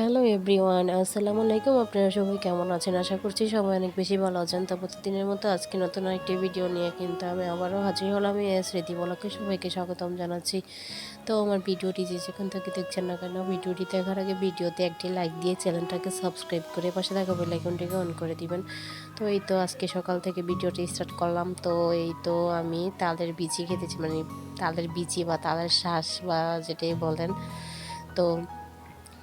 Hello everyone, আসসালামু আলাইকুম। আপনারা সবাই কেমন আছেন? আশা করছি সবাই অনেক বেশি ভালো আছেন। তো প্রতিদিনের মতো আজকে নতুন একটি ভিডিও নিয়ে কিন্তু আমি আবারও হাজির হলাম। স্মৃতি বলাকে সবাইকে স্বাগতম জানাচ্ছি। তো আমার ভিডিওটি যে যেখান থেকে দেখছেন না কেন, ভিডিওটি দেখার আগে ভিডিওতে একটি লাইক দিয়ে চ্যানেলটাকে সাবস্ক্রাইব করে পাশে থাকা বেল আইকনটিকে অন করে দিবেন। তো এই তো আজকে সকাল থেকে ভিডিওটি স্টার্ট করলাম। তো এই তো আমি তালের বিচি খেতেছি মানে তালের বিচি বা তালের শ্বাস বা যেটাই বলেন। তো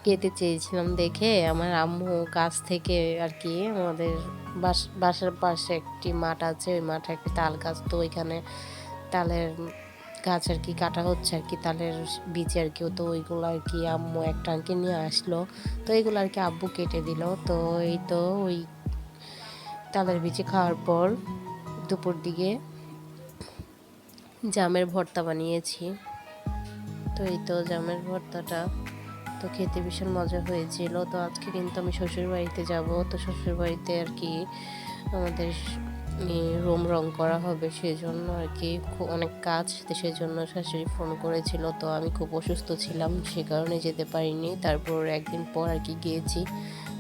খেতে চেয়েছিলাম দেখে আমার আম্মু গাছ থেকে আর কি আমাদের বাস, বাসার পাশে একটি মাঠ আছে, ওই মাঠে একটি তাল গাছ, তো ওইখানে তালের গাছ আর কি কাটা হচ্ছে আর কি, তালের বীজ আর কি, তো ওইগুলো আর কি আম্মু এক টাঙ্কি নিয়ে আসলো, তো এইগুলো আর কি আব্বু কেটে দিল, তো এই তো ওই তালের বীজে খাওয়ার পর দুপুর দিকে জামের ভর্তা বানিয়েছি, তো এই তো জামের ভর্তাটা তো খেতে ভীষণ মজা হয়েছিল। তো আজকে কিন্তু আমি শ্বশুর বাড়িতে যাব। তো শ্বশুর বাড়িতে আর কি আমাদের রুম রং করা হবে সেই জন্য আর কি খুব অনেক কাজ তো সেই জন্য শাশুড়ি ফোন করেছিল। তো আমি খুব অসুস্থ ছিলাম, সে কারণে যেতে পারিনি। তারপর একদিন পর আর কি গিয়েছি।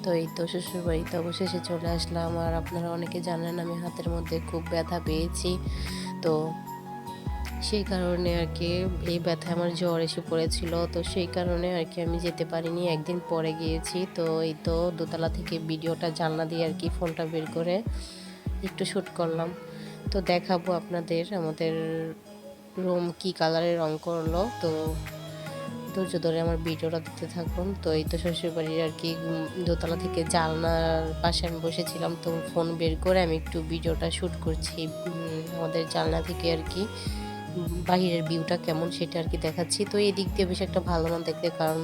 তো এই তো শ্বশুর বাড়িতে অবশেষে চলে আসলাম। আর আপনারা অনেকে জানেন আমি হাতের মধ্যে খুব ব্যথা পেয়েছি। তো সেই কারণে আর কি এই ব্যথা আমার জ্বর এসে পড়েছিল। তো সেই কারণে আর কি আমি যেতে পারিনি। একদিন পরে গিয়েছি। তো এই তো দোতলা থেকে ভিডিওটা, জানলা দিয়ে আর কি ফোনটা বের করে একটু শ্যুট করলাম। তো দেখাবো আপনাদের আমাদের রুম কি কালারে রং করল। তো ধৈর্য ধরে আমার ভিডিওটা দেখতে থাকুন। তো এই তো শ্বশুরবাড়ির আর কি দোতলা থেকে জানলার পাশে আমি বসেছিলাম। তো ফোন বের করে আমি একটু ভিডিওটা শ্যুট করছি আমাদের জানলা থেকে আর কি। বাহিরের ভিউটা কেমন সেটা আর কি দেখাচ্ছি। তো এই দিক দিয়ে বেশ একটা ভালো না দেখতে, কারণ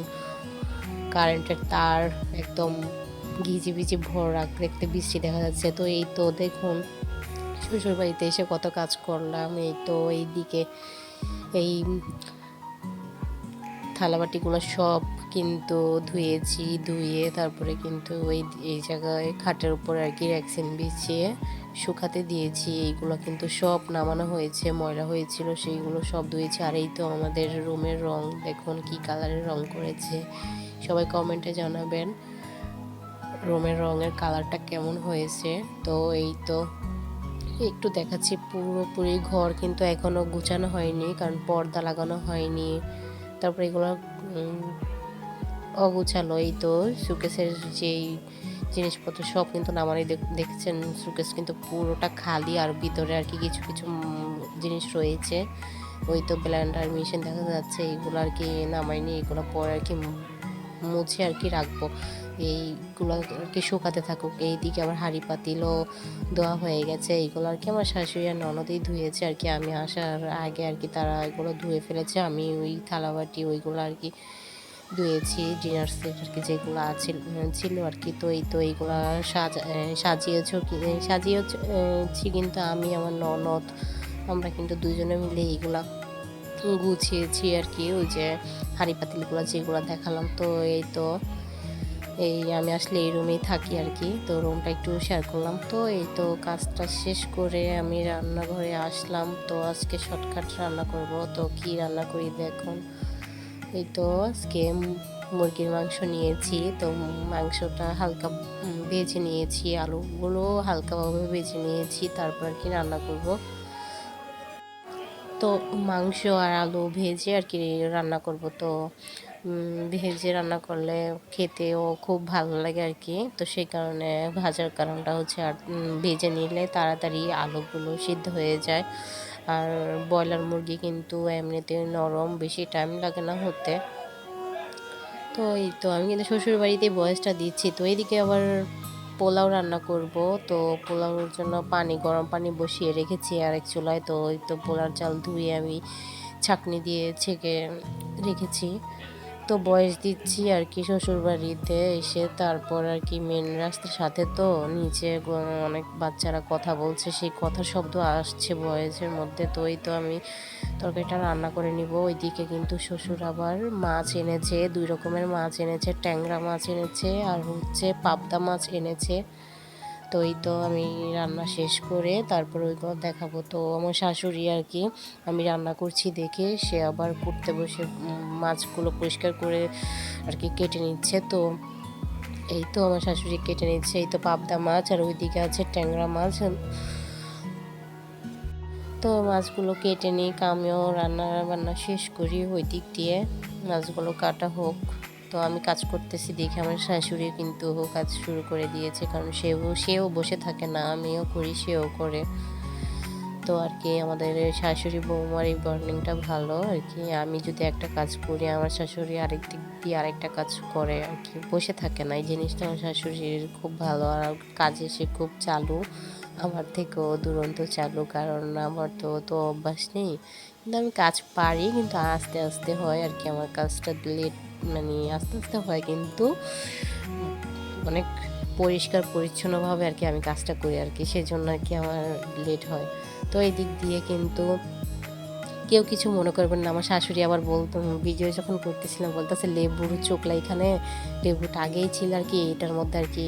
কারেন্টের তার একদম ঘিজি ভিজি ভরা দেখতে বৃষ্টি দেখা যাচ্ছে। তো এই তো দেখুন শ্বশুর বাড়িতে এসে কত কাজ করলাম। এই তো এই দিকে এই থালাবাটিগুলো সব কিন্তু ধুয়েছি, ধুয়ে তারপরে কিন্তু ওই এই জায়গায় খাটের উপর আর কি ভ্যাকসিন বিছিয়ে শুকাতে দিয়েছি, এইগুলো কিন্তু সব নামানো হয়েছে, ময়লা হয়েছিল, সেইগুলো সব ধুয়েছি, আর এই তো আমাদের রুমের রং, দেখুন কি কালারের রং করেছে। সবাই কমেন্টে জানাবেন রুমের রঙের কালারটা কেমন হয়েছে। তো এই তো একটু দেখাচ্ছি, পুরোপুরি ঘর কিন্তু এখনও গুছানো হয়নি, কারণ পর্দা লাগানো হয়নি। তারপরে এগুলো অগুছালো। এই তো সুকেসের যেই জিনিসপত্র সব কিন্তু নামানি দেখছেন সুকেস কিন্তু পুরোটা খালি আর ভিতরে আর কি কিছু কিছু জিনিস রয়েছে। ওই তো ব্ল্যান্ডার মেশিন দেখা যাচ্ছে এইগুলো আর কি নামাইনি এগুলো পরে আর কি মুছে আর কি রাখব। এইগুলো আর কি শুকাতে থাকুক। এই দিকে আবার হাঁড়ি পাতিলও দেওয়া হয়ে গেছে এইগুলো আর কি আমার শাশুড়ি আর ননদেই ধুয়েছে আর কি। আমি আসার আগে আর কি তারা এগুলো ধুয়ে ফেলেছে, আমি ওই থালাবাটি, ওইগুলো আর কি ধুয়েছি ডিনার সেট আর কি যেগুলো আছে ছিল আর কি। তো এই তো এইগুলো সাজা সাজিয়েছ সাজিয়েছি কিন্তু আমি, আমার ননদ, আমরা কিন্তু দুজনে মিলে এইগুলা গুছিয়েছি আর কি। ওই যে হাঁড়ি পাতিলগুলো যেগুলো দেখালাম, তো এই তো, এই আমি আসলে এই রুমেই থাকি আর কি। তো রুমটা একটু শেয়ার করলাম। তো এই তো কাজটা শেষ করে আমি রান্নাঘরে আসলাম। তো আজকে শর্টকাট রান্না করব। তো কি রান্না করি দেখুন। এই তো আজকে মুরগির মাংস নিয়েছি। তো মাংসটা হালকা ভেজে নিয়েছি, আলুগুলো হালকাভাবে ভেজে নিয়েছি, তারপর আর কি রান্না করব। তো মাংস আর আলু ভেজে আর কি রান্না করব। তো ভেজে রান্না করলে খেতেও খুব ভালো লাগে আর কি। তো সেই কারণে ভাজার কারণটা হচ্ছে আর ভেজে নিলে তাড়াতাড়ি আলুগুলো সিদ্ধ হয়ে যায়। আর ব্রয়লার মুরগি কিন্তু এমনিতে নরম, বেশি টাইম লাগে না হতে। তো এই তো আমি কিন্তু শ্বশুর বাড়িতে বয়সটা দিচ্ছি। তো এইদিকে আবার পোলাও রান্না করব। তো পোলাওর জন্য পানি, গরম পানি বসিয়ে রেখেছি আর এক চুলায়। তো ওই তো পোলার চাল ধুয়ে আমি ছাকনি দিয়ে ছেঁকে রেখেছি। তো বয়স দিচ্ছি আর কি শ্বশুর বাড়িতে এসে তারপর আর কি মেন রাস্তার সাথে তো নিচে অনেক বাচ্চারা কথা বলছে, সেই কথা শব্দ আসছে বয়সের মধ্যে। তো এই তো আমি তরকারিটা রান্না করে নিব। ওইদিকে কিন্তু শ্বশুর আবার মাছ এনেছে, দুই রকমের মাছ এনেছে, ট্যাংরা মাছ এনেছে আর হচ্ছে পাবদা মাছ এনেছে। তো এই তো আমি রান্না শেষ করে তারপর ওইগুলো দেখাবো। তো আমার শাশুড়ি আর কি, আমি রান্না করছি দেখে সে আবার করতে বসে মাছগুলো পরিষ্কার করে আর কি কেটে নিচ্ছে। তো এই তো আমার শাশুড়ি কেটে নিচ্ছে, এই তো পাবদা মাছ আর ওইদিকে আছে ট্যাংরা মাছ। তো মাছগুলো কেটে নিই আমিও রান্না বান্না শেষ করি ওই দিক দিয়ে, মাছগুলো কাটা হোক। তো আমি কাজ করতেছি দেখে আমার শাশুড়ি কিন্তু কাজ শুরু করে দিয়েছে, কারণ সেও সেও বসে থাকে না, আমিও করি, সেও করে। তো আর কি, আমাদের শাশুড়ি বৌমার এই বর্নিংটা ভালো আর কি। আমি যদি একটা কাজ করি, আমার শাশুড়ি আরেক দিক দিয়ে আরেকটা কাজ করে আর কি। বসে থাকে না, এই জিনিসটা আমার শাশুড়ির খুব ভালো। আর কাজে সে খুব চালু, আমার থেকেও দুরন্ত চালু, কারণ আমার তো তো অভ্যাস নেই। কিন্তু আমি কাজ পারি, কিন্তু আস্তে আস্তে হয় আর কি, আমার কাজটা লেট মানে আস্তে আস্তে হয় কিন্তু অনেক পরিষ্কার, পরিচ্ছন্নভাবে আর কি আমি কাজটা করি আর কি, সেজন্য আর কি আমার লেট হয়। তো এই দিক দিয়ে কিন্তু কেউ কিছু মনে করবেন না। আমার শাশুড়ি আবার বলতো ভিডিও যখন করতেছিলাম বলতেছে লেবুর চোখলা এখানে। লেবুটা আগেই ছিল আর কি, এটার মধ্যে আর কি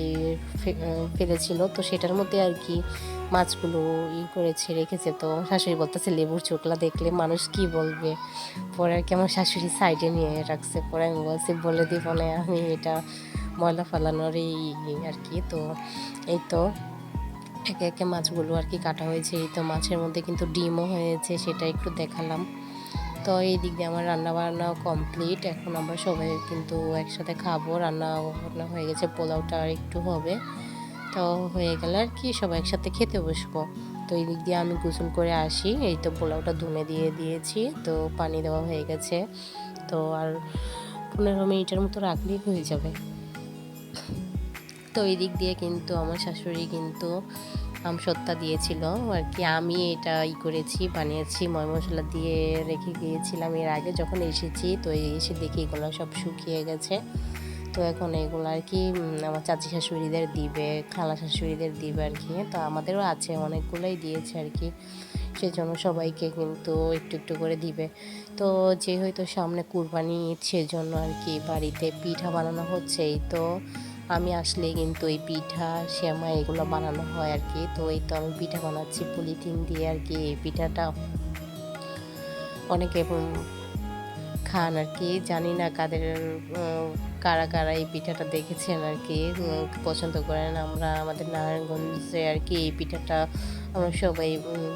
ফেলেছিল। তো সেটার মধ্যে আর কি মাছগুলো ই করেছে, রেখেছে। তো আমার শাশুড়ি বলতেছে, লেবুর চোখলা দেখলে মানুষ কি বলবে? পরে আর কি আমার শাশুড়ি সাইডে নিয়ে রাখছে। পরে আমি বলছি, বলে দিব না, আমি এটা ময়লা ফালানোর এই আর কি। তো এই তো একে একে মাছগুলো আর কি কাটা হয়েছে। এই তো মাছের মধ্যে কিন্তু ডিমও হয়েছে, সেটা একটু দেখালাম। তো এই দিক দিয়ে আমার রান্না বান্না কমপ্লিট এখন আমরা সবাই কিন্তু একসাথে খাব। রান্না বান্না হয়ে গেছে, পোলাওটা আর একটু হবে। তো হয়ে গেলে আর কি সবাই একসাথে খেতে বসবো। তো এই দিক দিয়ে আমি গোসল করে আসি। এই তো পোলাওটা ধুমে দিয়ে দিয়েছি। তো পানি দেওয়া হয়ে গেছে। তো আর পনেরো মিনিটের মতো রাখলেই হয়ে যাবে। তো এই দিক দিয়ে কিন্তু আমার শাশুড়ি কিন্তু আমসত্তা দিয়েছিল। আর কি আমি এটা ই করেছি, বানিয়েছি, ময় মশলা দিয়ে রেখে গিয়েছিলাম এর আগে যখন এসেছি, তো এসে দেখি এগুলো সব শুকিয়ে গেছে। তো এখন এগুলো আর কি আমার চাচি শাশুড়িদের দিবে, খালা শাশুড়িদের দিবে আর কি। তো আমাদেরও আছে, অনেকগুলোই দিয়েছে আর কি। সেজন্য সবাইকে কিন্তু একটু একটু করে দিবে। তো যেহেতু সামনে কুরবানি, সেজন্য আর কি বাড়িতে পিঠা বানানো হচ্ছে এই তো আমি আসলে কিন্তু এই পিঠা শ্যামা এগুলো বানানো হয় আর কি তো এই তো আমি পিঠা বানাচ্ছি, পলিথিন দিয়ে আর কি এই পিঠাটা। অনেকে খান আর কি জানি না কাদের কারা কারা এই পিঠাটা দেখেছেন আর কি পছন্দ করেন। আমরা আমাদের নারায়ণগঞ্জে আর কি এই পিঠাটা আমরা সবাই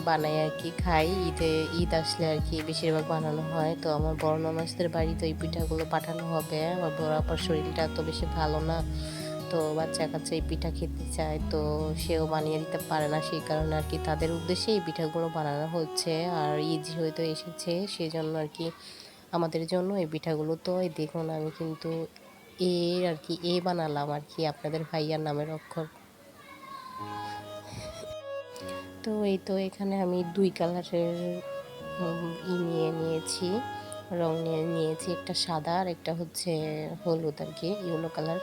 বানাই আর কি খাই। ঈদে, ঈদ আসলে আর কি বেশিরভাগ বানানো হয়। তো আমার বড় নমাজদের বাড়িতে এই পিঠাগুলো পাঠানো হবে। আমার বড় আপার শরীরটা তো বেশি ভালো না। তো বাচ্চা কাচ্চা এই পিঠা খেতে চায়, তো সেও বানিয়ে দিতে পারে না। সেই কারণে আর কি তাদের উদ্দেশ্যে এই পিঠাগুলো বানানো হচ্ছে আর ঈদ যেহেতু এসেছে। সেই জন্য আর কি আমাদের জন্য এই পিঠাগুলো তো এই দেখুন আমি কিন্তু এ আর কি, এ বানালাম আর কি আপনাদের ভাইয়ার নামের অক্ষর। তো এই তো এখানে আমি দুই কালারের ই নিয়ে নিয়েছি, রং নিয়ে নিয়েছি। একটা সাদা আর একটা হচ্ছে হলুদ আর কি, ইয়েলো কালার।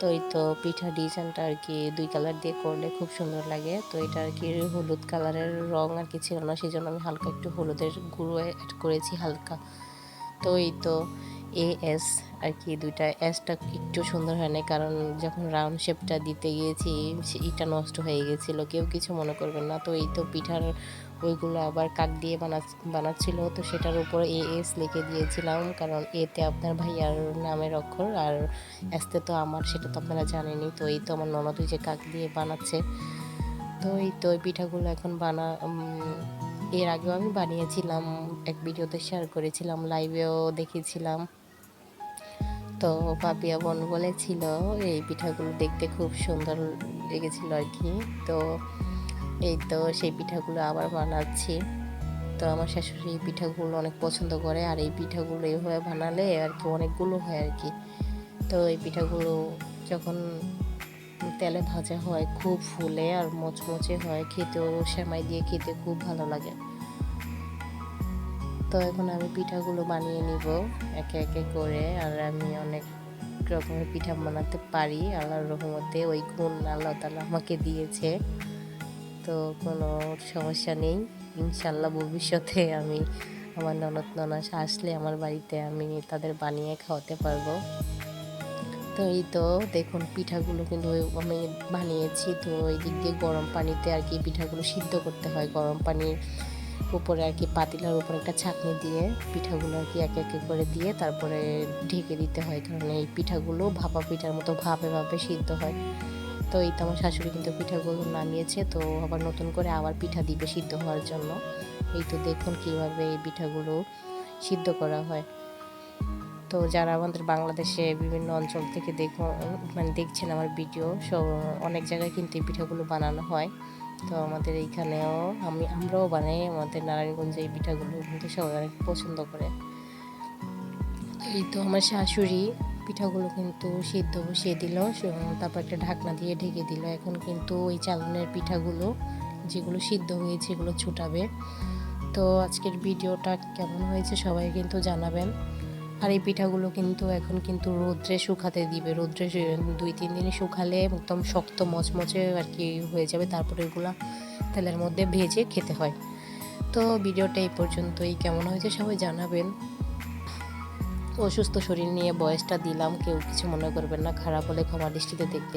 তো এই তো পিঠা ডিজাইনটা আর কি দুই কালার দিয়ে করলে খুব সুন্দর লাগে। তো এটা আর কি হলুদ কালারের রং আর কি ছিল না সেই জন্য আমি হালকা একটু হলুদের গুঁড়ো অ্যাড করেছি হালকা। তো এই তো এ এস আর কি দুইটা এসটা একটু সুন্দর হয় না কারণ যখন রাউন্ড শেপটা দিতে গিয়েছি এটা নষ্ট হয়ে গেছিল, কেউ কিছু মনে করবেন না। তো এই তো পিঠার ওইগুলো আবার কাক দিয়ে বানা বানাচ্ছিল। তো সেটার উপর এ, এস লিখে দিয়েছিলাম। কারণ এতে আপনার ভাইয়ার নামের অক্ষর আর এসতে তো আমার সেটা তো আপনারা জানেনি তো এই তো আমার ননদ যে কাক দিয়ে বানাচ্ছে। তো এই তো ওই পিঠাগুলো এখন বানা এর আগেও আমি বানিয়েছিলাম। এক ভিডিওতে শেয়ার করেছিলাম লাইভেও দেখেছিলাম তো পাপিয়া বোন বলেছিল, এই পিঠাগুলো দেখতে খুব সুন্দর লেগেছিল আর কি। তো এই তো সেই পিঠাগুলো আবার বানাচ্ছি। তো আমার শাশুড়ি এই পিঠাগুলো অনেক পছন্দ করে আর এই পিঠাগুলো এইভাবে বানালে আর কি অনেকগুলো হয় আর কি। তো এই পিঠাগুলো যখন তেলে ভাজা হয় খুব ফুলে আর মচমচে হয়, খেতেও সেমাই দিয়ে খেতে খুব ভালো লাগে। তো এখন আমি পিঠাগুলো বানিয়ে নিব একে একে করে আর আমি অনেক রকমের পিঠা বানাতে পারি। আল্লাহর রহমতে ওই গুণ আল্লাহ তালা আমাকে দিয়েছে। তো কোনো সমস্যা নেই। ইনশাল্লাহ ভবিষ্যতে আমি আমার ননদ ননাস আসলে আমার বাড়িতে আমি তাদের বানিয়ে খাওয়াতে পারব। তো এই তো দেখুন পিঠাগুলো কিন্তু আমি বানিয়েছি। তো ওই দিক দিয়ে গরম পানিতে আর কি পিঠাগুলো সিদ্ধ করতে হয়। গরম পানির উপরে আর কি পাতিলার উপরে একটা ছাঁকনি দিয়ে পিঠাগুলো আর কি একে একে করে দিয়ে তারপরে ঢেকে দিতে হয়। কারণ এই পিঠাগুলো ভাপা পিঠার মতো ভাপে ভাপে সিদ্ধ হয়। তো এই তো আমার শাশুড়ি কিন্তু পিঠাগুলো নামিয়েছে, তো আবার নতুন করে আবার পিঠা দিবে সিদ্ধ হওয়ার জন্য। এই তো দেখুন কীভাবে এই পিঠাগুলো সিদ্ধ করা হয়। তো যারা আমাদের বাংলাদেশে বিভিন্ন অঞ্চল থেকে দেখো মানে দেখছেন আমার ভিডিও সব অনেক জায়গায় কিন্তু এই পিঠাগুলো বানানো হয়। তো আমাদের এইখানেও আমি, আমরাও বানাই, আমাদের নারায়ণগঞ্জে এই পিঠাগুলো কিন্তু সবাই অনেক পছন্দ করে। এই তো আমার শাশুড়ি পিঠাগুলো কিন্তু সিদ্ধ বসিয়ে দিল তারপর একটা ঢাকনা দিয়ে ঢেকে দিল। এখন কিন্তু ওই চালনের পিঠাগুলো যেগুলো সিদ্ধ হয়েছে এগুলো ছুটাবে। তো আজকের ভিডিওটা কেমন হয়েছে সবাই কিন্তু জানাবেন। আর এই পিঠাগুলো কিন্তু এখন কিন্তু রোদ্রে শুকাতে দিবে। রোদ্রে দুই, তিন দিনে শুকালে একদম শক্ত মচমচে আর কি হয়ে যাবে। তারপরে এগুলো তেলের মধ্যে ভেজে খেতে হয়। তো ভিডিওটা এই পর্যন্তই। কেমন হয়েছে সবাই জানাবেন। অসুস্থ শরীর নিয়ে বয়সটা দিলাম, কেউ কিছু মনে করবেন না, খারাপ হলে ক্ষমা দৃষ্টিতে দেখবে